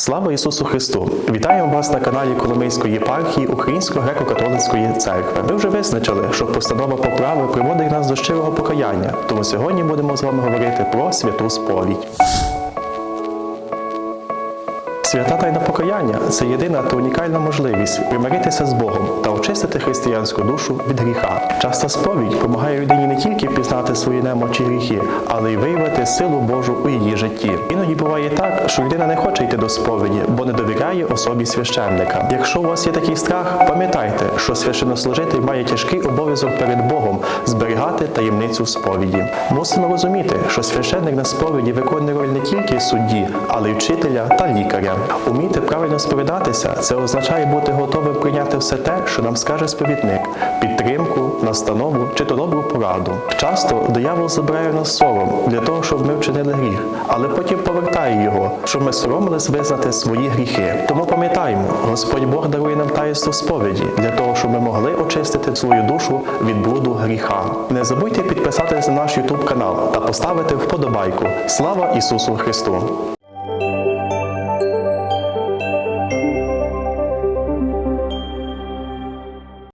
Слава Ісусу Христу! Вітаємо вас на каналі Коломийської єпархії Української греко-католицької церкви. Ви вже визначили, що постанова поправи приводить нас до щирого покаяння. Тому сьогодні будемо з вами говорити про святу сповідь. Свята тайна покаяння це єдина та унікальна можливість примиритися з Богом та очистити християнську душу від гріха. Часта сповідь допомагає людині не тільки пізнати свої немочі гріхи, але й виявити силу Божу у її житті. Іноді буває так, що людина не хоче йти до сповіді, бо не довіряє особі священника. Якщо у вас є такий страх, пам'ятайте, що священнослужитель має тяжкий обов'язок перед Богом зберігати таємницю сповіді. Мусимо розуміти, що священник на сповіді виконує роль не тільки судді, але й вчителя та лікаря. Уміти правильно сповідатися це означає бути готовим прийняти все те, що нам скаже сповідник, підтримку, настанову чи то добру пораду. Часто диявол забирає нас сором для того, щоб ми вчинили гріх, але потім повертає його, щоб ми соромились визнати свої гріхи. Тому пам'ятаємо, Господь Бог дарує нам таїнство сповіді для того, щоб ми могли очистити свою душу від блуду гріха. Не забудьте підписатися на наш YouTube канал та поставити вподобайку. Слава Ісусу Христу!